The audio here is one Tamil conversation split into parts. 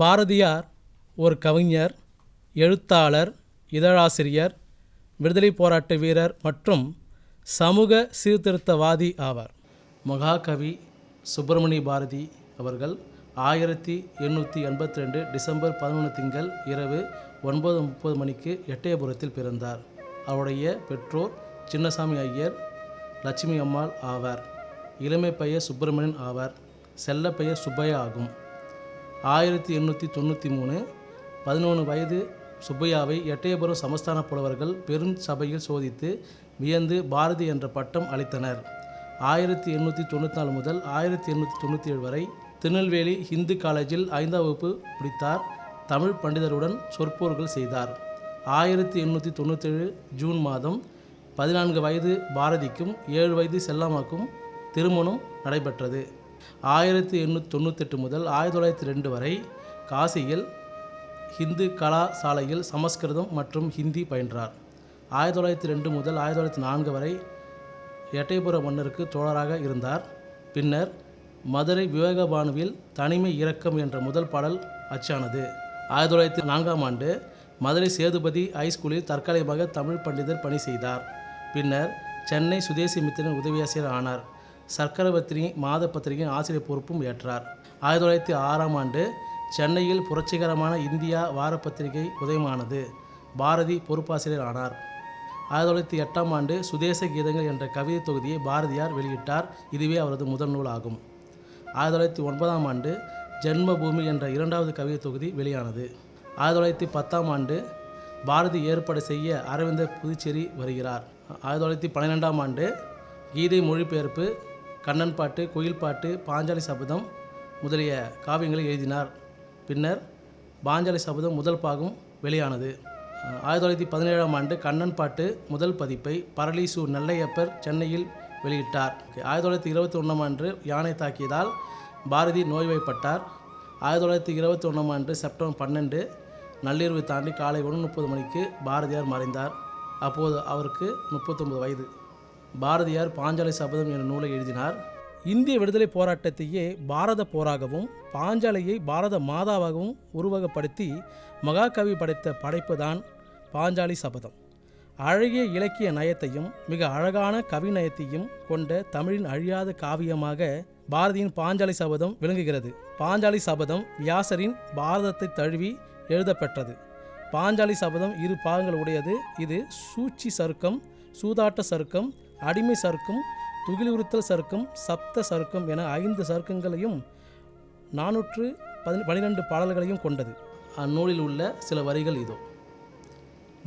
பாரதியார் ஒரு கவிஞர் எழுத்தாளர் இதழாசிரியர் விடுதலை போராட்ட வீரர் மற்றும் சமூக சீர்திருத்தவாதி ஆவார். மகாகவி சுப்பிரமணிய பாரதி அவர்கள் ஆயிரத்தி எண்ணூற்றி எண்பத்தி ரெண்டு டிசம்பர் பதினொன்று திங்கள் இரவு ஒன்பது முப்பது மணிக்கு எட்டயபுரத்தில் பிறந்தார். அவருடைய பெற்றோர் சின்னசாமி ஐயர் லட்சுமி அம்மாள் ஆவார். இளமை பெயர் சுப்பிரமணியன் ஆவார். செல்ல பெயர் சுப்பையா ஆகும். ஆயிரத்தி எண்ணூற்றி தொண்ணூற்றி மூணு பதினொன்று வயது சுப்பையாவை எட்டயபுரம் சமஸ்தான புலவர்கள் பெரும் சபையில் சோதித்து வியந்து பாரதி என்ற பட்டம் அளித்தனர். ஆயிரத்தி எண்ணூற்றி தொண்ணூற்றி நாலு முதல் ஆயிரத்தி எண்ணூற்றி தொண்ணூற்றி ஏழு வரை திருநெல்வேலி ஹிந்து காலேஜில் ஐந்தாம் வகுப்பு முடித்தார் தமிழ் பண்டிதருடன் சொற்பொருள்கள் செய்தார். ஆயிரத்தி எண்ணூற்றி தொண்ணூற்றேழு ஜூன் மாதம் பதினான்கு வயது பாரதிக்கும் ஏழு வயது செல்லாமாக்கும் திருமணம் நடைபெற்றது. ஆயிரத்தி எண்ணூற்றி தொண்ணூத்தெட்டு முதல் ஆயிரத்தி தொள்ளாயிரத்தி ரெண்டு வரை காசியில் ஹிந்து கலாசாலையில் சமஸ்கிருதம் மற்றும் ஹிந்தி பயின்றார். ஆயிரத்தி தொள்ளாயிரத்தி ரெண்டு முதல் ஆயிரத்தி தொள்ளாயிரத்தி நான்கு வரை எட்டயபுர மன்னருக்கு தோழராக இருந்தார். பின்னர் மதுரை விவேகபானுவில் தனிமை இரக்கம் என்ற முதல் பாடல் அச்சானது. ஆயிரத்தி தொள்ளாயிரத்தி நான்காம் ஆண்டு மதுரை சேதுபதி ஹைஸ்கூலில் தற்காலிகமாக தமிழ் பண்டிதர் பணி செய்தார். பின்னர் சென்னை சுதேசி மித்திரன் உதவியாசிரியர் ஆனார். சர்க்கரவர்த்தினி மாத பத்திரிகையின் ஆசிரியர் பொறுப்பும் ஏற்றார். ஆயிரத்தி தொள்ளாயிரத்தி ஆறாம் ஆண்டு சென்னையில் புரட்சிகரமான இந்தியா வார பத்திரிகை உதயமானது. பாரதி பொறுப்பாசிரியர் ஆனார். ஆயிரத்தி தொள்ளாயிரத்தி எட்டாம் ஆண்டு சுதேச கீதங்கள் என்ற கவிதை தொகுதியை பாரதியார் வெளியிட்டார். இதுவே அவரது முதல் நூல் ஆகும். ஆயிரத்தி தொள்ளாயிரத்தி ஒன்பதாம் ஆண்டு ஜென்மபூமி என்ற இரண்டாவது கவிதை தொகுதி வெளியானது. ஆயிரத்தி தொள்ளாயிரத்தி பத்தாம் ஆண்டு பாரதி ஏற்பாடு செய்ய அரவிந்தர் புதுச்சேரி வருகிறார். ஆயிரத்தி தொள்ளாயிரத்தி பன்னிரெண்டாம் ஆண்டு கீதை மொழிபெயர்ப்பு கண்ணன் பாட்டு குயில் பாட்டு பாஞ்சாலி சபதம் முதலிய காவியங்களை எழுதினார். பின்னர் பாஞ்சாலி சபதம் முதல் பாகம் வெளியானது. ஆயிரத்தி தொள்ளாயிரத்தி பதினேழாம் ஆண்டு கண்ணன் பாட்டு முதல் பதிப்பை பரளிசு நெல்லையப்பர் சென்னையில் வெளியிட்டார். ஆயிரத்தி தொள்ளாயிரத்தி இருபத்தி ஒன்றாம் ஆண்டு யானை தாக்கியதால் பாரதி நோய்வாய்ப்பட்டார். ஆயிரத்தி தொள்ளாயிரத்தி இருபத்தி ஒன்றாம் ஆண்டு செப்டம்பர் பன்னெண்டு நள்ளிரவு தாண்டி காலை ஒன்று முப்பது மணிக்கு பாரதியார் மறைந்தார். அப்போது அவருக்கு முப்பத்தொன்பது வயது. பாரதியார் பாஞ்சாலி சபதம் என்ற நூலை எழுதினார். இந்திய விடுதலை போராட்டத்தையே பாரத போராகவும் பாஞ்சாலியை பாரத மாதாவாகவும் உருவகப்படுத்தி மகாகவி படைத்த படைப்பு தான் பாஞ்சாலி சபதம். அழகிய இலக்கிய நயத்தையும் மிக அழகான கவிநயத்தையும் கொண்ட தமிழின் அழியாத காவியமாக பாரதியின் பாஞ்சாலி சபதம் விளங்குகிறது. பாஞ்சாலி சபதம் வியாசரின் பாரதத்தை தழுவி எழுதப்பெற்றது. பாஞ்சாலி சபதம் இரு பாகங்கள் உடையது. இது சூழ்ச்சி சருக்கம் சூதாட்ட சருக்கம் அடிமை சர்க்கம் துகிலுறுத்தல் சர்க்கம் சப்த சர்க்கம் என ஐந்து சர்க்கங்களையும் நானூற்று பதி பனிரெண்டு பாடல்களையும் கொண்டது. அந்நூலில் உள்ள சில வரிகள் இதோ.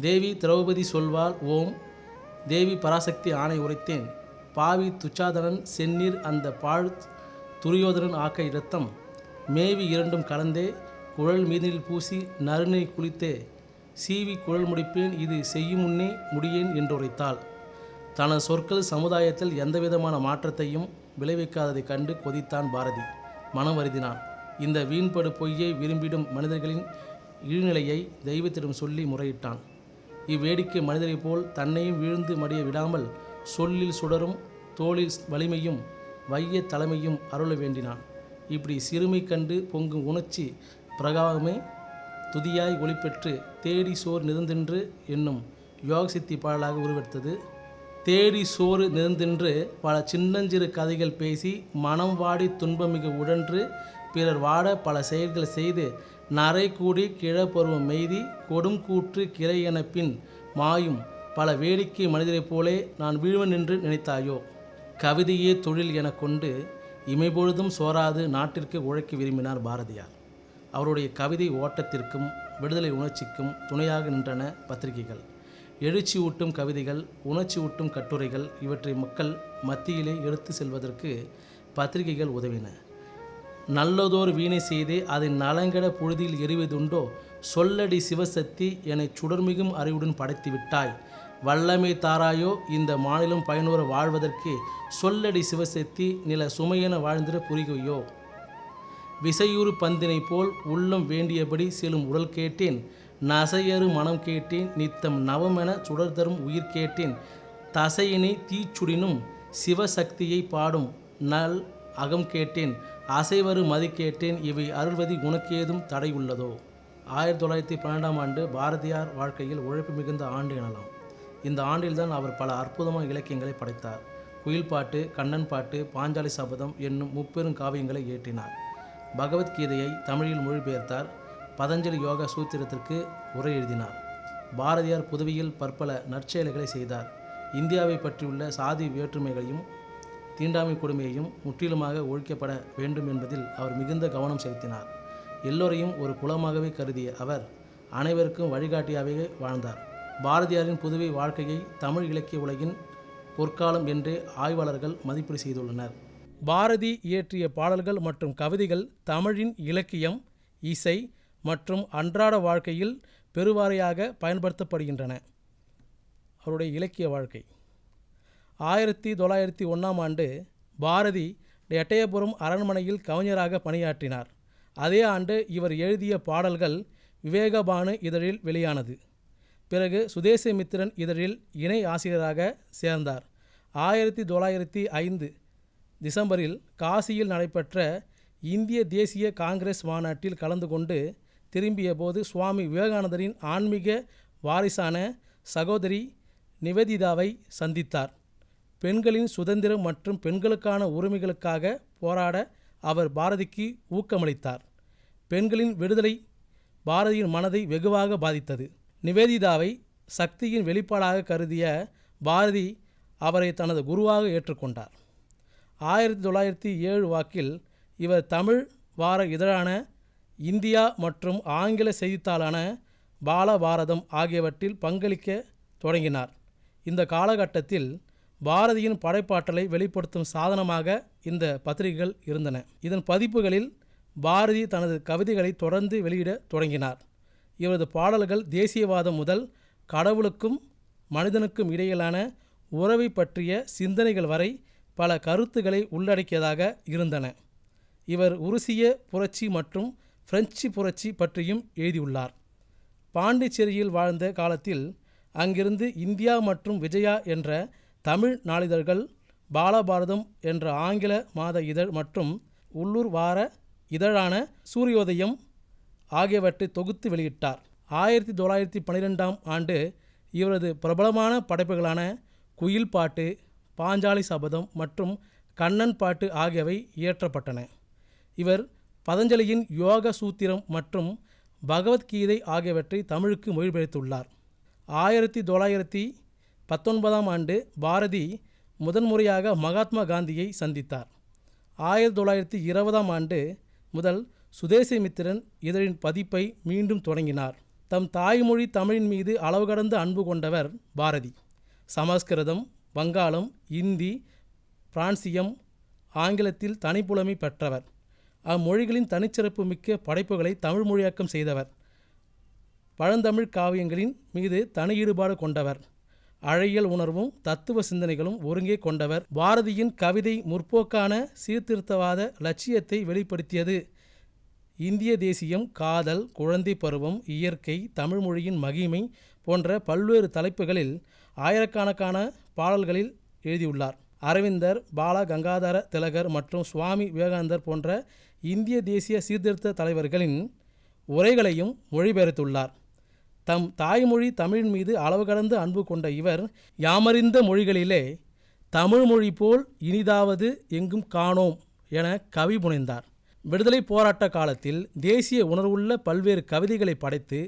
தேவி திரௌபதி சொல்வாள் ஓம். தேவி பராசக்தி ஆணை உரைத்தேன். பாவி துச்சாதனன் செந்நீர் அந்த பாழ் துரியோதனன் ஆக்க இரத்தம். மேவி இரண்டும் கலந்தே குழல் மீதில் பூசி நறுநீர் குளித்தே. சீவி குழல் முடிப்பேன் இது செய்யும் முன்னே முடியேன் என்றுரைத்தாள். தனது சொற்கள் சமுதாயத்தில் எந்தவிதமான மாற்றத்தையும் விளைவிக்காததைக் கண்டு கொதித்தான் பாரதி. மனம் வருந்தினான். இந்த வீண்படு பொய்யை விரும்பிடும் மனிதர்களின் இழிநிலையை தெய்வத்திடம் சொல்லி முறையிட்டான். இவ்வேடிக்கை மனிதரைப் போல் தன்னையும் வீழ்ந்து மடிய விடாமல் சொல்லில் சுடரும் தோளில் வலிமையும் வைய தலைமையும் அருள வேண்டினான். இப்படி சிறுமை கண்டு பொங்கும் உணர்ச்சி பிரகாகமே துதியாய் ஒளிபெற்று தேடி சோர் நிறந்தென்று என்னும் யோக சித்தி பாடலாக உருவெடுத்தது தேடி சோறு நிறந்தின்று பல சின்னஞ்சிறு கதைகள் பேசி மனம் வாடி துன்பமிகு உழன்று பிறர் வாட பல செயல்கள் செய்து நரை கூடி கிழப்பருவம் மெய்தி கொடும் கூற்று கிரை என பின் மாயும் பல வேடிக்கை மனிதரைப் போலே நான் வீழ்வன் என்று நினைத்தாயோ? கவிதையே தொழில் எனக் கொண்டு இமைபொழுதும் சோராது நாட்டிற்கு உழைக்க விரும்பினார் பாரதியார். அவருடைய கவிதை ஓட்டத்திற்கும் விடுதலை உணர்ச்சிக்கும் துணையாக நின்றன பத்திரிகைகள். எழுச்சி ஊட்டும் கவிதைகள் உணர்ச்சி ஊட்டும் கட்டுரைகள் இவற்றை மக்கள் மத்தியிலே எடுத்து செல்வதற்கு பத்திரிகைகள் உதவின. நல்லதோர் வீணை செய்தே அதை நலங்கட புழுதியில் எறிவதுண்டோ? சொல்லடி சிவசக்தி என்னை சுடர்மிகும் அறிவுடன் படைத்து விட்டாய். வல்லமை தாராயோ இந்த மாநிலம் பயனுற வாழ்வதற்கு சொல்லடி சிவசக்தி நில சுமையென வாழ்ந்திட புரிகையோ? விசையூறு பந்தினை போல் உள்ளம் வேண்டியபடி செல்லும் உடல் கேட்டேன். நசையறு மனம் கேட்டேன் நித்தம் நவமென சுடர் தரும் உயிர் கேட்டேன். தசையினை தீச்சுடினும் சிவசக்தியை பாடும் நல் அகம் கேட்டேன். அசைவரு மதிக்கேட்டேன் இவை அருள்வதி உனக்கேதும் தடை உள்ளதோ? ஆயிரத்தி தொள்ளாயிரத்தி பன்னெண்டாம் ஆண்டு பாரதியார் வாழ்க்கையில் உழைப்பு மிகுந்த ஆண்டு எனலாம். இந்த ஆண்டில்தான் அவர் பல அற்புதமான இலக்கியங்களை படைத்தார். குயில் பாட்டு கண்ணன் பாட்டு பாஞ்சாலி சபதம் என்னும் முப்பெரும் காவியங்களை இயற்றினார். பகவத்கீதையை தமிழில் மொழிபெயர்த்தார். பதஞ்சலி யோக சூத்திரத்திற்கு உரை எழுதினார். பாரதியார் புதுவையில் பற்பல நற்செயல்களை செய்தார். இந்தியாவை பற்றியுள்ள சாதி வேற்றுமைகளையும் தீண்டாமை கொடுமையையும் முற்றிலுமாக ஒழிக்கப்பட வேண்டும் என்பதில் அவர் மிகுந்த கவனம் செலுத்தினார். எல்லோரையும் ஒரு குலமாகவே கருதிய அவர் அனைவருக்கும் வழிகாட்டியாகவே வாழ்ந்தார். பாரதியாரின் புதுவை வாழ்க்கையை தமிழ் இலக்கிய உலகின் பொற்காலம் என்று ஆய்வாளர்கள் மதிப்பீடு செய்துள்ளனர். பாரதி இயற்றிய பாடல்கள் மற்றும் கவிதைகள் தமிழின் இலக்கியம் இசை மற்றும் அன்றாட வாழ்க்கையில் பெருவாரியாக பயன்படுத்தப்படுகின்றன. அவருடைய இலக்கிய வாழ்க்கை. ஆயிரத்தி தொள்ளாயிரத்தி ஒன்றாம் ஆண்டு பாரதி எட்டயபுரம் அரண்மனையில் கவிஞராக பணியாற்றினார். அதே ஆண்டு இவர் எழுதிய பாடல்கள் விவேகபானு இதழில் வெளியானது. பிறகு சுதேசமித்திரன் இதழில் இணை ஆசிரியராக சேர்ந்தார். ஆயிரத்தி தொள்ளாயிரத்தி ஐந்து டிசம்பரில் காசியில் நடைபெற்ற இந்திய தேசிய காங்கிரஸ் மாநாட்டில் கலந்து கொண்டு திரும்பிய போது சுவாமி விவேகானந்தரின் ஆன்மீக வாரிசான சகோதரி நிவேதிதாவை சந்தித்தார். பெண்களின் சுதந்திரம் மற்றும் பெண்களுக்கான உரிமைகளுக்காக போராட அவர் பாரதிக்கு ஊக்கமளித்தார். பெண்களின் விடுதலை பாரதியின் மனதை வெகுவாக பாதித்தது. நிவேதிதாவை சக்தியின் வெளிப்பாடாக கருதிய பாரதி அவரை தனது குருவாக ஏற்றுக்கொண்டார். ஆயிரத்தி தொள்ளாயிரத்தி ஏழு வாக்கில் இவர் தமிழ் வார இதழான இந்தியா மற்றும் ஆங்கில செய்தித்தாளான பாலபாரதம் ஆகியவற்றில் பங்களிக்க தொடங்கினார். இந்த காலகட்டத்தில் பாரதியின் படைப்பாற்றலை வெளிப்படுத்தும் சாதனமாக இந்த பத்திரிகைகள் இருந்தன. இதன் பதிப்புகளில் பாரதி தனது கவிதைகளை தொடர்ந்து வெளியிட தொடங்கினார். இவரது பாடல்கள் தேசியவாதம் முதல் கடவுளுக்கும் மனிதனுக்கும் இடையிலான உறவை பற்றிய சிந்தனைகள் வரை பல கருத்துக்களை உள்ளடக்கியதாக இருந்தன. இவர் உருசிய புரட்சி மற்றும் பிரெஞ்சு புரட்சி பற்றியும் எழுதியுள்ளார். பாண்டிச்சேரியில் வாழ்ந்த காலத்தில் அங்கிருந்து இந்தியா மற்றும் விஜயா என்ற தமிழ் நாளிதழ்கள் பாலபாரதம் என்ற ஆங்கில மாத இதழ் மற்றும் உள்ளூர் வார இதழான சூரியோதயம் ஆகியவற்றை தொகுத்து வெளியிட்டார். ஆயிரத்தி தொள்ளாயிரத்தி பன்னிரெண்டாம் ஆண்டு இவரது பிரபலமான படைப்புகளான குயில் பாட்டு பாஞ்சாலி சபதம் மற்றும் கண்ணன் பாட்டு ஆகியவை இயற்றப்பட்டன. இவர் பதஞ்சலியின் யோக சூத்திரம் மற்றும் பகவத்கீதை ஆகியவற்றை தமிழுக்கு மொழிபெயர்த்துள்ளார். ஆயிரத்தி தொள்ளாயிரத்தி பத்தொன்பதாம் ஆண்டு பாரதி முதன்முறையாக மகாத்மா காந்தியை சந்தித்தார். ஆயிரத்தி தொள்ளாயிரத்தி இருபதாம் ஆண்டு முதல் சுதேசிமித்திரன் இதழின் பதிப்பை மீண்டும் தொடங்கினார். தம் தாய்மொழி தமிழின் மீது அளவு கடந்த அன்பு கொண்டவர் பாரதி. சமஸ்கிருதம் வங்காளம் இந்தி பிரான்சியம் ஆங்கிலத்தில் தனிப்புலமை பெற்றவர். அம்மொழிகளின் தனிச்சிறப்பு மிக்க படைப்புகளை தமிழ் மொழியாக்கம் செய்தவர். பழந்தமிழ் காவியங்களின் மீது தனி ஈடுபாடு கொண்டவர். அழகியல் உணர்வும் தத்துவ சிந்தனைகளும் ஒருங்கே கொண்டவர். பாரதியின் கவிதை முற்போக்கான சீர்திருத்தவாத லட்சியத்தை வெளிப்படுத்தியது. இந்திய தேசியம் காதல் குழந்தை பருவம் இயற்கை தமிழ்மொழியின் மகிமை போன்ற பல்வேறு தலைப்புகளில் ஆயிரக்கணக்கான பாடல்களில் எழுதியுள்ளார். அரவிந்தர் பால கங்காதர திலகர் மற்றும் சுவாமி விவேகானந்தர் போன்ற இந்திய தேசிய சீர்திருத்த தலைவர்களின் உரைகளையும் மொழிபெயர்த்துள்ளார். தம் தாய்மொழி தமிழின் மீது அளவு கடந்த அன்பு கொண்ட இவர் யாமறிந்த மொழிகளிலே தமிழ் மொழி போல் இனிதாவது எங்கும் காணோம் என கவி புனைந்தார். விடுதலை போராட்ட காலத்தில் தேசிய உணர்வுள்ள பல்வேறு கவிதைகளை படைத்து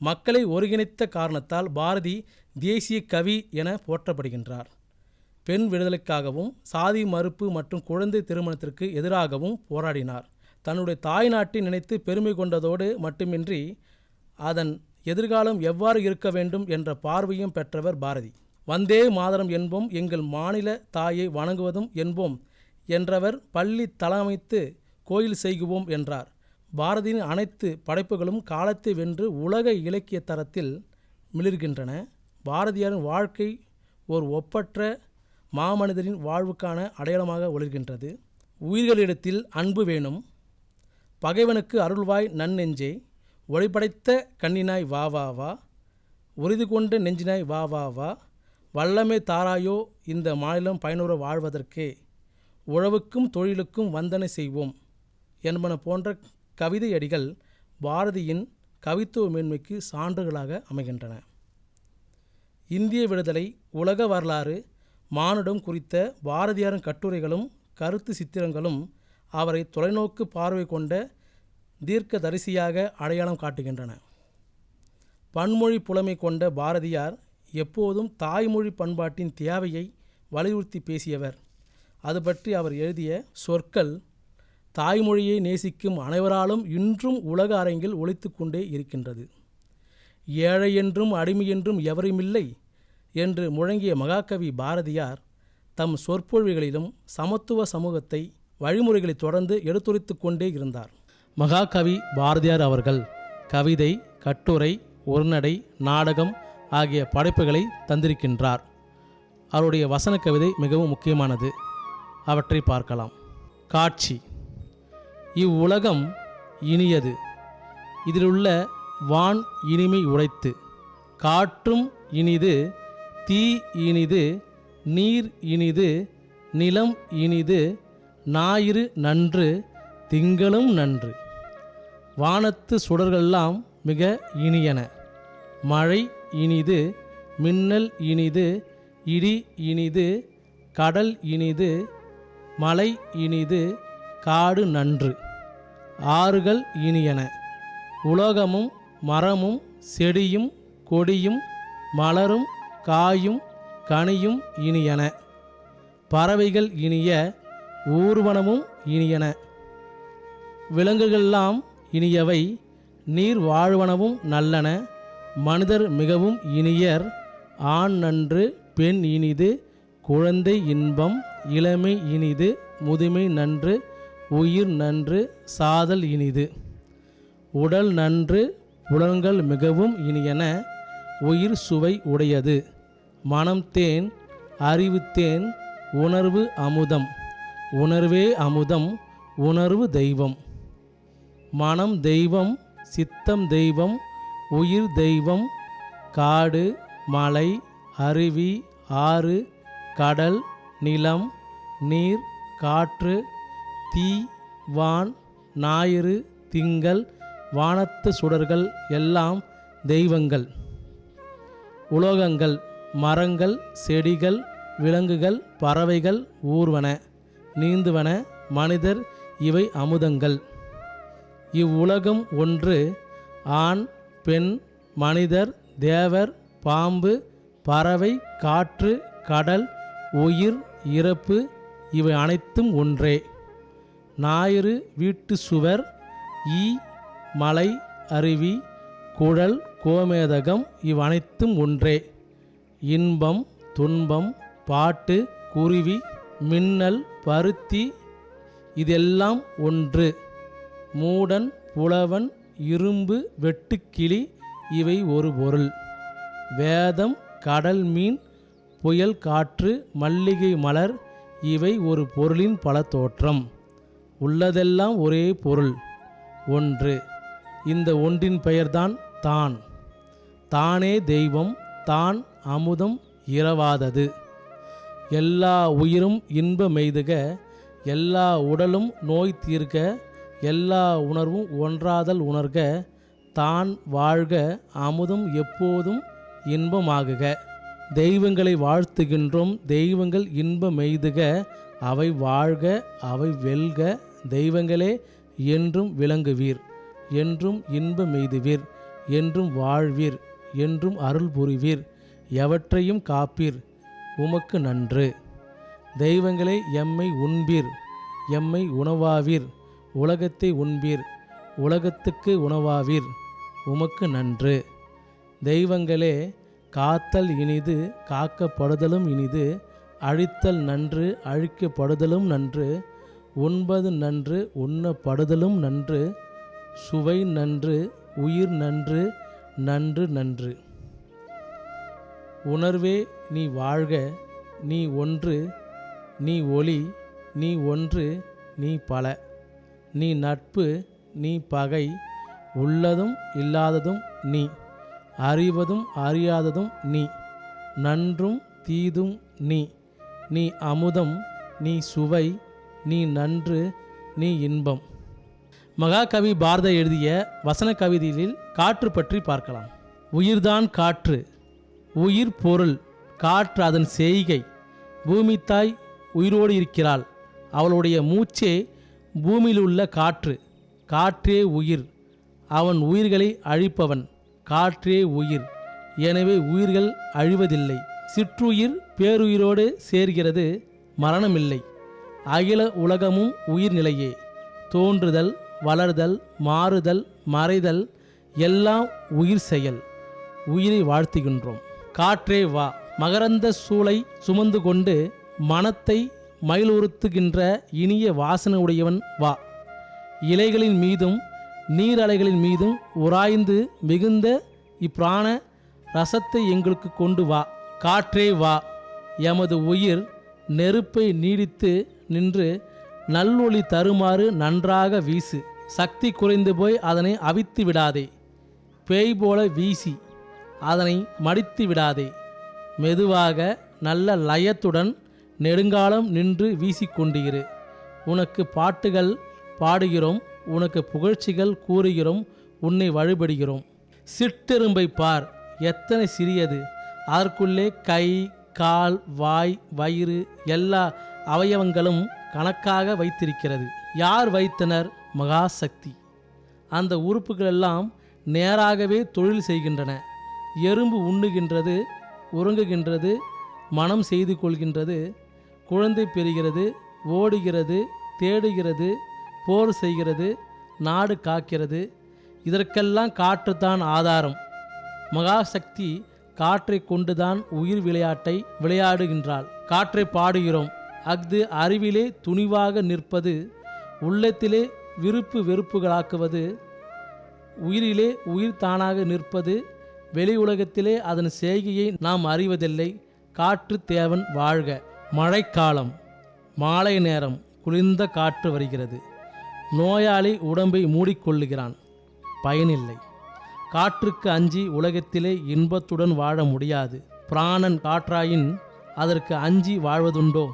மக்களை ஒருங்கிணைத்த காரணத்தால் பாரதி தேசிய கவி என போற்றப்படுகின்றார். பெண் விடுதலைக்காகவும் சாதி மறுப்பு மற்றும் குழந்தை திருமணத்திற்கு எதிராகவும் போராடினார். தன்னுடைய தாய்நாட்டை நினைத்து பெருமை கொண்டதோடு மட்டுமின்றி அதன் எதிர்காலம் எவ்வாறு இருக்க வேண்டும் என்ற பார்வையும் பெற்றவர் பாரதி. வந்தே மாதரம் என்போம் எங்கள் மாநில தாயை வணங்குவதும் என்போம் என்றவர் பள்ளி தளமைத்து கோயில் செய்குவோம் என்றார். பாரதியின் அனைத்து படைப்புகளும் காலத்தை வென்று உலக இலக்கிய தரத்தில் மிளிர்கின்றன. பாரதியாரின் வாழ்க்கை ஒரு ஒப்பற்ற மாமனிதரின் வாழ்வுக்கான அடையாளமாக ஒளிர்கின்றது. உயிர்களிடத்தில் அன்பு வேணும் பகைவனுக்கு அருள்வாய் நன்னெஞ்சே ஒளிபடைத்த கண்ணினாய் வா வா வா. உறுதி கொண்ட நெஞ்சினாய் வா வா வா. வல்லமை தாராயோ இந்த மாநிலம் பயனுற வாழ்வதற்கே. உழவுக்கும் தொழிலுக்கும் வந்தனை செய்வோம். என்பன போன்ற கவிதையடிகள் பாரதியின் கவித்துவ மேன்மைக்கு சான்றுகளாக அமைகின்றன. இந்திய விடுதலை உலக வரலாறு மானுடம் குறித்த பாரதியாரின் கட்டுரைகளும் கருத்து சித்திரங்களும் அவரை தொலைநோக்கு பார்வை கொண்ட தீர்க்க தரிசியாக அடையாளம் காட்டுகின்றன. பன்மொழி புலமை கொண்ட பாரதியார் எப்போதும் தாய்மொழி பண்பாட்டின் தேவையை வலியுறுத்தி பேசியவர். அது பற்றி அவர் எழுதிய சொற்கள் தாய்மொழியை நேசிக்கும் அனைவராலும் இன்றும் உலக அரங்கில் ஒழித்து கொண்டே இருக்கின்றது. ஏழை என்றும் அடிமை என்றும் எவருமில்லை என்று முழங்கிய மகாகவி பாரதியார் தம் சொற்பொழிவுகளிலும் சமத்துவ சமூகத்தை வழிமுறைகளை தொடர்ந்து எடுத்துரைத்து கொண்டே இருந்தார். மகாகவி பாரதியார் அவர்கள் கவிதை கட்டுரை ஒருநடை நாடகம் ஆகிய படைப்புகளை தந்திருக்கின்றார். அவருடைய வசன கவிதை மிகவும் முக்கியமானது. அவற்றை பார்க்கலாம். காட்சி. இவ்வுலகம் இனியது. இதிலுள்ள வான் இனிமை உடைத்து காற்றும் இனிது தீ இனிது நீர் இனிது நிலம் இனிது ஞாயிறு நன்று திங்களும் நன்று. வானத்து சுடர்களெல்லாம் மிக இனியன. மழை இனிது மின்னல் இனிது இடி இனிது கடல் இனிது மலை இனிது காடு நன்று. ஆறுகள் இனியன. உலகமும் மரமும் செடியும் கொடியும் மலரும் காயும் கனியும் இனியன. பறவைகள் இனிய ஊர்வனமும் இனியன. விலங்குகளெல்லாம் இனியவை நீர் வாழ்வனவும் நல்லன. மனிதர் மிகவும் இனியர் ஆண் நன்று பெண் இனிது குழந்தை இன்பம் இளமை இனிது முதுமை நன்று உயிர் நன்று சாதல் இனிது. உடல் நன்று புலன்கள் மிகவும் இனியன உயிர் சுவை உடையது. மனம் தேன் அறிவு தேன் உணர்வு அமுதம். உணர்வே அமுதம் உணர்வு தெய்வம். மனம் தெய்வம் சித்தம் தெய்வம் உயிர் தெய்வம் காடு மலை அருவி ஆறு கடல் நிலம் நீர் காற்று தீ வான் ஞாயிறு திங்கள் வானத்து சுடர்கள் எல்லாம் தெய்வங்கள். உலோகங்கள் மரங்கள் செடிகள் விலங்குகள் பறவைகள் ஊர்வன. நீந்துவன மனிதர் இவை அமுதங்கள். இவ்வுலகம் ஒன்று ஆண் பெண் மனிதர் தேவர் பாம்பு பறவை காற்று கடல் உயிர் இறப்பு இவை அனைத்தும் ஒன்றே. ஞாயிறு வீட்டு சுவர் ஈ மலை அருவி குழல் கோமேதகம் இவ்வனைத்தும் ஒன்றே. இன்பம் துன்பம் பாட்டு குருவி மின்னல் பருத்தி இதெல்லாம் ஒன்று. மூடன் புலவன் இரும்பு வெட்டுக்கிளி இவை ஒரு பொருள். வேதம் கடல் மீன் புயல் காற்று மல்லிகை மலர் இவை ஒரு பொருளின் பல தோற்றம். உள்ளதெல்லாம் ஒரே பொருள். ஒன்று. இந்த ஒன்றின் பெயர்தான் தான். தானே தெய்வம் தான் அமுதம் இரவாதது. எல்லா உயிரும் இன்ப மெய்துக எல்லா உடலும் நோய் தீர்க்க எல்லா உணர்வும் ஒன்றாதல் உணர்க தான் வாழ்க அமுதும் எப்போதும் இன்பமாகுக. தெய்வங்களை வாழ்த்துகின்றோம் தெய்வங்கள் இன்ப மெய்துக அவை வாழ்க அவை வெல்க தெய்வங்களே என்றும் விளங்குவீர் என்றும் இன்ப மெய்துவீர் என்றும் வாழ்வீர் என்றும் அருள் புரிவீர் எவற்றையும் காப்பீர் உமக்கு நன்று. தெய்வங்களே எம்மை உண்பீர். எம்மை உணவாவீர். உலகத்தை உண்பீர். உலகத்துக்கு உணவாவீர். உமக்கு நன்று. தெய்வங்களே காத்தல் இனிது காக்கப்படுதலும் இனிது. அழித்தல் நன்று அழிக்கப்படுதலும் நன்று. உண்பது நன்று உண்ணப்படுதலும் நன்று. சுவை நன்று உயிர் நன்று நன்று நன்று. உணர்வே நீ வாழ்க நீ ஒன்று நீ ஒளி நீ ஒன்று நீ பல. நீ நட்பு நீ பகை உள்ளதும் இல்லாததும் நீ. அறிவதும் அறியாததும் நீ. நன்றும் தீதும் நீ. நீ அமுதம் நீ சுவை நீ நன்று நீ இன்பம். மகாகவி பாரத எழுதிய வசன கவிதையில் காற்று பற்றி பார்க்கலாம். உயிர்தான் காற்று. உயிர் பொருள் காற்று அதன் செய்கை. பூமி தாய் உயிரோடு இருக்கிறாள். அவளுடைய மூச்சே பூமியில் உள்ள காற்று. காற்றே உயிர். அவன் உயிர்களை அழிப்பவன். காற்றே உயிர். எனவே உயிர்கள் அழிவதில்லை. சிற்றுயிர் பேருயிரோடு சேர்கிறது மரணமில்லை. அகில உலகமும் உயிர்நிலையே. தோன்றுதல் வளர்தல் மாறுதல் மறைதல் எல்லாம் உயிர் செயல். உயிரை வாழ்த்துகின்றோம். காற்றே வா. மகரந்த சூளை சுமந்து கொண்டு மனத்தை மயிலுறுத்துகின்ற இனிய வாசனை உடையவன் வா. இலைகளின் மீதும் நீரலைகளின் மீதும் உராய்ந்து மிகுந்த இப்பிராண ரசத்தை எங்களுக்கு கொண்டு வா. காற்றே வா. எமது உயிர் நெருப்பை நீடித்து நின்று நல்லொளி தருமாறு நன்றாக வீசு. சக்தி குறைந்து போய் அதனை அவித்து விடாதே. பேய் போல வீசி. அதனை மடித்து விடாதே. மெதுவாக நல்ல லயத்துடன் நெடுங்காலம் நின்று வீசிக்கொண்டிரு உனக்கு பாட்டுகள் பாடுகிறோம் உனக்கு புகழ்ச்சிகள் கூறுகிறோம் உன்னை வழிபடுகிறோம். சிற்றெரும்பை பார் எத்தனை சிறியது. அதற்குள்ளே கை கால் வாய் வயிறு எல்லா அவயவங்களும் கணக்காக வைத்திருக்கிறது. யார் வைத்தனர்? மகாசக்தி. அந்த உறுப்புகளெல்லாம் நேராகவே தொழில் செய்கின்றன. எறும்பு உண்ணுகின்றது உறங்குகின்றது மனம் செய்து கொள்கின்றது குழந்தை பெறுகிறது ஓடுகிறது தேடுகிறது போர் செய்கிறது நாடு காக்கிறது. இதற்கெல்லாம் காற்றுத்தான் ஆதாரம். மகாசக்தி காற்றை கொண்டுதான் உயிர் விளையாட்டை விளையாடுகின்றாள். காற்றை பாடுகிறோம். அஃது அறிவிலே துணிவாக நிற்பது உள்ளத்திலே விருப்பு வெறுப்புகளாக்குவது உயிரிலே உயிர் தானாக நிற்பது வெளி உலகத்திலே அதன் செய்கையை நாம் அறிவதில்லை. காற்று தேவன் வாழ்க. மழைக்காலம். மாலை நேரம். குளிர்ந்த காற்று வருகிறது. நோயாளி உடம்பை மூடிக்கொள்ளுகிறான். பயனில்லை. காற்றுக்கு அஞ்சி உலகத்திலே இன்பத்துடன் வாழ முடியாது. பிராணன் காற்றாயின் அதற்கு அஞ்சி வாழ்வதுண்டோ?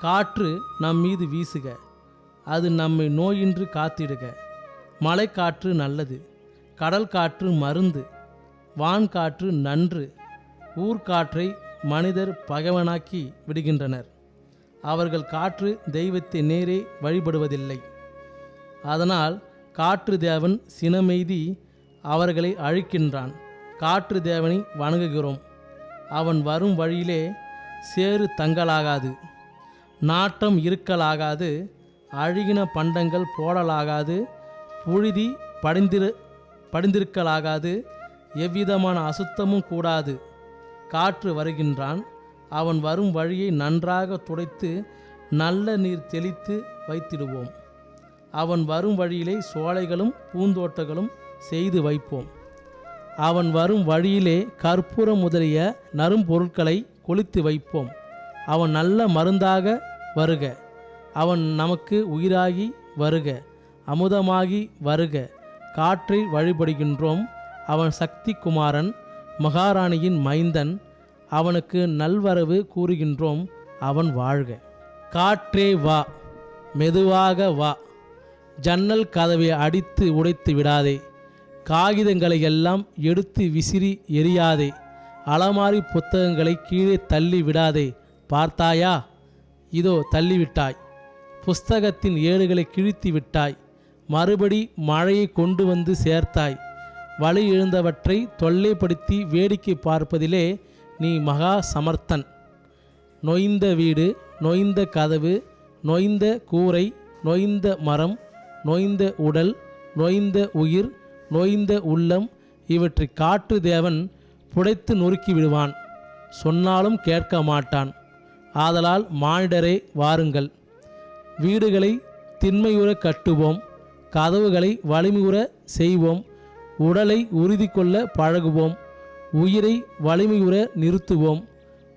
காற்று நம் மீது வீசுக. அது நம்மை நோயின்றி காத்திடுக. மழைக்காற்று நல்லது. கடல் காற்று மருந்து. வான்காற்று நன்று ஊர்காற்றை மனிதர் பகைவனாக்கி விடுகின்றனர். அவர்கள் காற்று தெய்வத்தை நேரே வழிபடுவதில்லை. அதனால் காற்று தேவன் சினமெய்தி அவர்களை அழிக்கின்றான். காற்று தேவனை வணங்குகிறோம். அவன் வரும் வழியிலே சேறு தங்கலாகாது. நாட்டம் இருக்கலாகாது. அழுகின பண்டங்கள் போடலாகாது. புழுதி படிந்திரு படிந்திருக்கலாகாது. எவ்விதமான அசுத்தமும் கூடாது. காற்று வருகின்றான். அவன் வரும் வழியை நன்றாக துடைத்து நல்ல நீர் தெளித்து வைத்திடுவோம். அவன் வரும் வழியிலே சோலைகளும் பூந்தோட்டங்களும் செய்து வைப்போம். அவன் வரும் வழியிலே கற்பூரம் முதலிய நறும்பொருட்களை கொளுத்து வைப்போம். அவன் நல்ல மருந்தாக வருக. அவன் நமக்கு உயிராகி வருக. அமுதமாகி வருக. காற்றை வழிபடுகின்றோம். அவன் சக்தி குமாரன் மகாராணியின் மைந்தன் அவனுக்கு நல்வரவு கூறுகின்றோம் அவன் வாழ்க. காற்றே வா மெதுவாக வா. ஜன்னல் கதவை அடித்து உடைத்து விடாதே. காகிதங்களை எல்லாம் எடுத்து விசிறி எரியாதே அலமாரி புத்தகங்களை கீழே தள்ளி விடாதே. பார்த்தாயா? இதோ தள்ளிவிட்டாய். புஸ்தகத்தின் ஏடுகளை கிழித்து விட்டாய். மறுபடி மழையை கொண்டு வந்து சேர்த்தாய். வழி எழுந்தவற்றை தொல்லைப்படுத்தி வேடிக்கை பார்ப்பதிலே நீ மகா சமர்த்தன். நொய்ந்த வீடு நொய்ந்த கதவு நொய்ந்த கூரை நொய்ந்த மரம் நொய்ந்த உடல் நொய்ந்த உயிர் நொய்ந்த உள்ளம் இவற்றை காற்று தேவன் புடைத்து நொறுக்கி விடுவான். சொன்னாலும் கேட்க மாட்டான். ஆதலால் மானிடரே வாருங்கள். வீடுகளை திண்மையுற கட்டுவோம். கதவுகளை வலிமையுற செய்வோம். உடலை உறுதி கொள்ள பழகுவோம். உயிரை வலிமையுற நிறுத்துவோம்.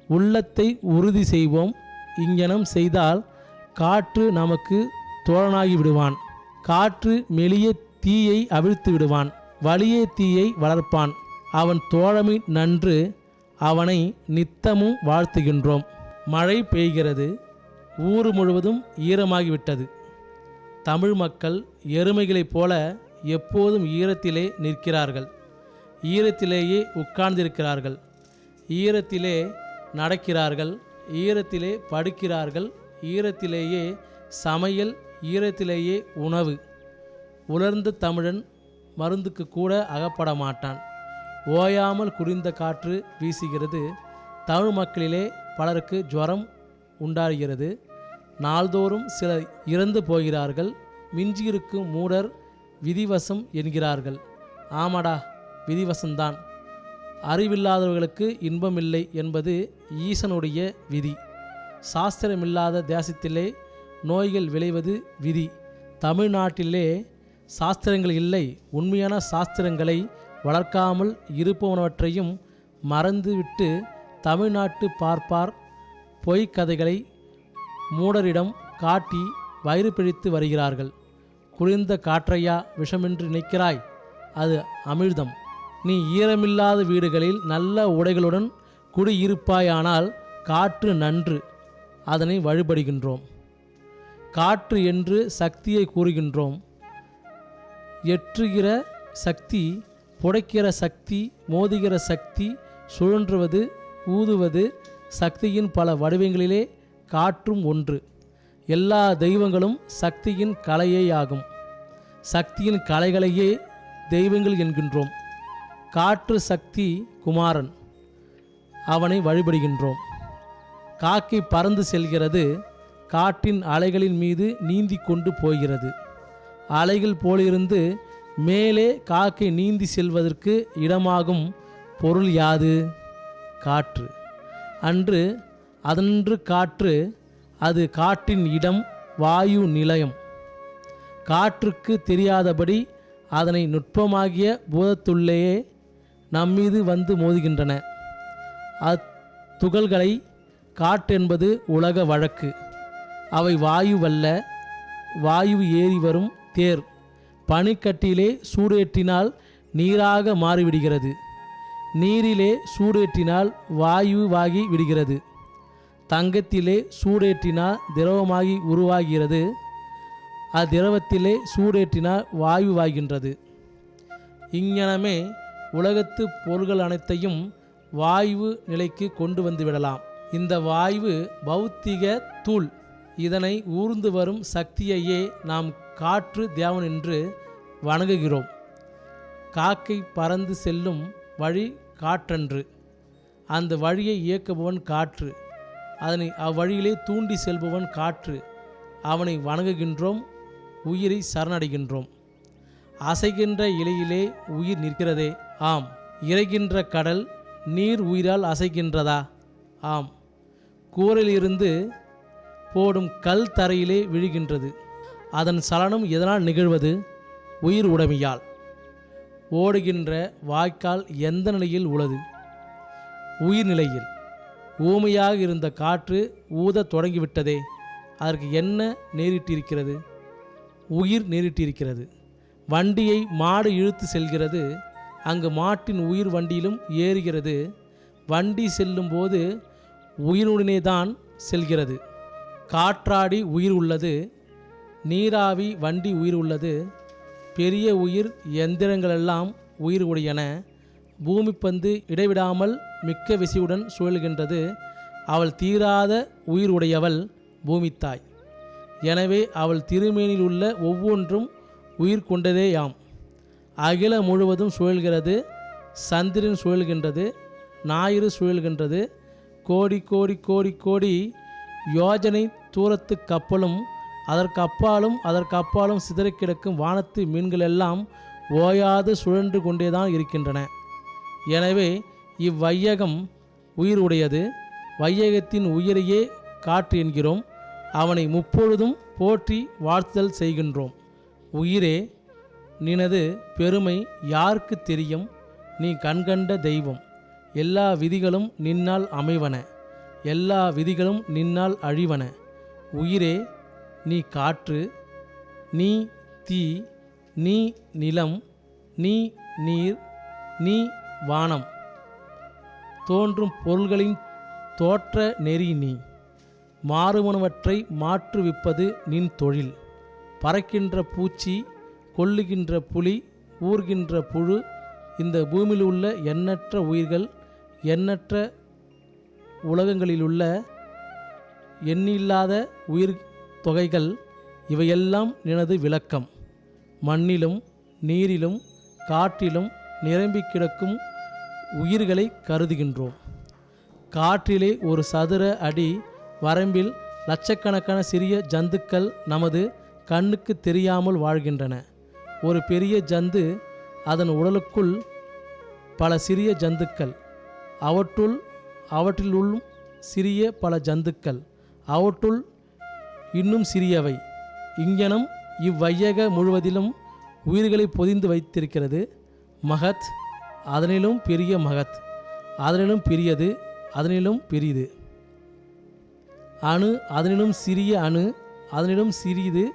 உள்ளத்தை உறுதி செய்வோம். இங்கனம் செய்தால் காற்று நமக்கு தோழனாகி விடுவான். காற்று மெலிய தீயை அவிழ்த்து விடுவான். வலிய தீயை வளர்ப்பான். அவன் தோழமை நன்று அவனை நித்தமும் வாழ்த்துகின்றோம். மழை பெய்கிறது. ஊர் முழுவதும் ஈரமாகிவிட்டது. தமிழ் மக்கள் எருமைகளைப் போல எப்போதும் ஈரத்திலே நிற்கிறார்கள். ஈரத்திலேயே உட்கார்ந்திருக்கிறார்கள். ஈரத்திலே நடக்கிறார்கள். ஈரத்திலே படுக்கிறார்கள். ஈரத்திலேயே சமையல் ஈரத்திலேயே உணவு. உலர்ந்த தமிழன் மருந்துக்கு கூட அகப்பட மாட்டான் ஓயாமல் குடிந்த காற்று வீசுகிறது. தமிழ் மக்களிலே பலருக்கு ஜுரம் உண்டாகிறது. நாள்தோறும் சிலர் இறந்து போகிறார்கள். மிஞ்சியிருக்கும் மூடர் விதிவசம் என்கிறார்கள். ஆமாடா விதிவசம்தான். அறிவில்லாதவர்களுக்கு இன்பமில்லை என்பது ஈசனுடைய விதி. சாஸ்திரமில்லாத தேசத்திலே நோய்கள் விளைவது விதி. தமிழ்நாட்டிலே சாஸ்திரங்கள் இல்லை. உண்மையான சாஸ்திரங்களை வளர்க்காமல் இருப்பவனவற்றையும் மறந்துவிட்டு தமிழ்நாட்டு பார்ப்பார். பொய்க் கதைகளை மூடரிடம் காட்டி வயிறு பிழித்து வருகிறார்கள். குளிர்ந்த காற்றையா விஷமின்றி நினைக்கிறாய் அது அமிழ்தம். நீ ஈரமில்லாத வீடுகளில் நல்ல உடைகளுடன் குடியிருப்பாயானால் காற்று நன்று. அதனை வழிபடுகின்றோம். காற்று என்று சக்தியை கூறுகின்றோம். எற்றுகிற சக்தி புடைக்கிற சக்தி மோதுகிற சக்தி சுழன்றுவது ஊதுவது சக்தியின் பல வடிவங்களிலே காற்றும் ஒன்று. எல்லா தெய்வங்களும் சக்தியின் கலையேயாகும். சக்தியின் கலைகளையே தெய்வங்கள் என்கின்றோம். காற்று சக்தி குமாரன் அவனை வழிபடுகின்றோம். காக்கை பறந்து செல்கிறது காற்றின் அலைகளின் மீது நீந்தி கொண்டு போகிறது. அலைகள் போலிருந்து மேலே காக்கை நீந்தி செல்வதற்கு இடமாகும் பொருள் யாது? காற்று. அன்று அதன்று காற்று அது காற்றின் இடம் வாயு நிலையம். காற்றுக்கு தெரியாதபடி அதனை நுட்பமாகிய பூதத்துள்ளேயே நம்மீது வந்து மோதுகின்றன. அத்துகள்களை காற்றென்பது உலக வழக்கு. அவை வாயுவல்ல வாயு ஏறி வரும் தேர். பனிக்கட்டிலே சூடேற்றினால் நீராக மாறிவிடுகிறது. நீரிலே சூடேற்றினால் வாயுவாகி விடுகிறது. தங்கத்திலே சூடேற்றினால் திரவமாகி உருவாகிறது. அத்திரவத்திலே சூடேற்றினால் வாயுவாகின்றது. இங்ஙனமே உலகத்து பொருள்கள் அனைத்தையும் வாயு நிலைக்கு கொண்டு வந்து விடலாம். இந்த வாயு பௌத்திக தூள். இதனை ஊர்ந்து வரும் சக்தியையே நாம் காற்று தேவன் என்று வணங்குகிறோம். காக்கை பறந்து செல்லும் வழி காற்றன்று. அந்த வழியை இயக்குபவன் காற்று. அதனை அவ்வழியிலே தூண்டி செல்பவன் காற்று. அவனை வணங்குகின்றோம் உயிரை சரணடைகின்றோம். அசைகின்ற இலையிலே உயிர் நிற்கிறதே ஆம். இறைகின்ற கடல் நீர் உயிரால் அசைகின்றதா ஆம். கூரையிலிருந்து போடும் கல் தரையிலே விழுகின்றது. அதன் சலனம் எதனால் நிகழ்வது? உயிர் உடைமையால். ஓடுகின்ற வாய்க்கால் எந்த நிலையில் உள்ளது? உயிர்நிலையில் ஊமையாக இருந்த காற்று ஊதத் தொடங்கிவிட்டதே. அதற்கு என்ன நேரிட்டிருக்கிறது? உயிர் நேரிட்டிருக்கிறது. வண்டியை மாடு இழுத்து செல்கிறது. அங்கு மாட்டின் உயிர் வண்டியிலும் ஏறுகிறது. வண்டி செல்லும்போது உயிருடனே தான் செல்கிறது. காற்றாடி உயிர் உள்ளது. நீராவி வண்டி உயிர் உள்ளது. பெரிய உயிர் எந்திரங்களெல்லாம் உயிர் உடையன. பூமி பந்து இடைவிடாமல் மிக்க விசையுடன் சுழல்கின்றது. அவள் தீராத உயிர் உடையவள் பூமித்தாய். எனவே அவள் திருமேனில் உள்ள ஒவ்வொன்றும் உயிர் கொண்டதேயாம். அகில முழுவதும் சுழல்கிறது சந்திரன் சுழல்கின்றது ஞாயிறு சுழல்கின்றது கோடி கோடி கோடி கோடி யோஜனை தூரத்து கப்பலும் அதற்கப்பாலும் அதற்கப்பாலும் அதற்கு அப்பாலும் சிதறிக் கிடக்கும் வானத்து மீன்கள் எல்லாம் ஓயாது சுழன்று கொண்டேதான் இருக்கின்றன. எனவே இவ்வையகம் உயிர் உடையது வையகத்தின் உயிரையே காற்று என்கிறோம். அவனை முப்பொழுதும் போற்றி வாழ்த்தல் செய்கின்றோம். உயிரே நினது பெருமை யாருக்கு தெரியும்? நீ கண்கண்ட தெய்வம். எல்லா விதிகளும் நின்னால் அமைவன. எல்லா விதிகளும் நின்னால் அழிவன. உயிரே நீ காற்று நீ தீ நீ நிலம் நீ நீர் நீ வானம். தோன்றும் பொருள்களின் தோற்ற நெறி நீ. மாறுவனவற்றை மாற்றுவிப்பது நின் தொழில். பறக்கின்ற பூச்சி கொல்லுகின்ற புலி ஊர்கின்ற புழு இந்த பூமியில் உள்ள எண்ணற்ற உயிர்கள் எண்ணற்ற உலகங்களிலுள்ள எண்ணில்லாத உயிர் தொகைகள் இவையெல்லாம் எனது விளக்கம். மண்ணிலும் நீரிலும் காற்றிலும் நிரம்பி கிடக்கும் உயிர்களை கருதுகின்றோம். காற்றிலே ஒரு சதுர அடி வரம்பில் லட்சக்கணக்கான சிறிய ஜந்துக்கள் நமது கண்ணுக்கு தெரியாமல் வாழ்கின்றன. ஒரு பெரிய ஜந்து அதன் உடலுக்குள் பல சிறிய ஜந்துக்கள் அவற்றுள் அவற்றிலுள்ளும் சிறிய பல ஜந்துக்கள் அவற்றுள் இன்னும் சிறியவை. இங்ஙனம் இவ்வையக முழுவதிலும் உயிர்களை பொதிந்து வைத்திருக்கிறது மகத் அதனிலும் பெரிய மகத் அதனிலும் பெரியது அதனிலும் பெரியது அணு அதனிலும் சிறிய அணு அதனிலும் சிறிது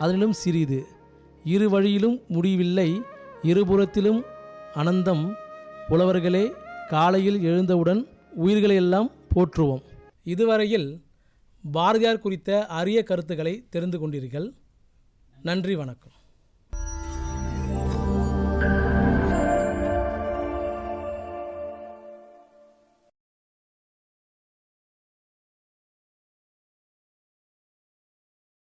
அதனிலும் சிறிது. இரு வழியிலும் முடிவில்லை இருபுறத்திலும் அனந்தம். புலவர்களே காலையில் எழுந்தவுடன் உயிர்களையெல்லாம் போற்றுவோம். இதுவரையில் பாரதியார் குறித்த அரிய கருத்துக்களை தெரிந்து கொண்டீர்கள். நன்றி வணக்கம்.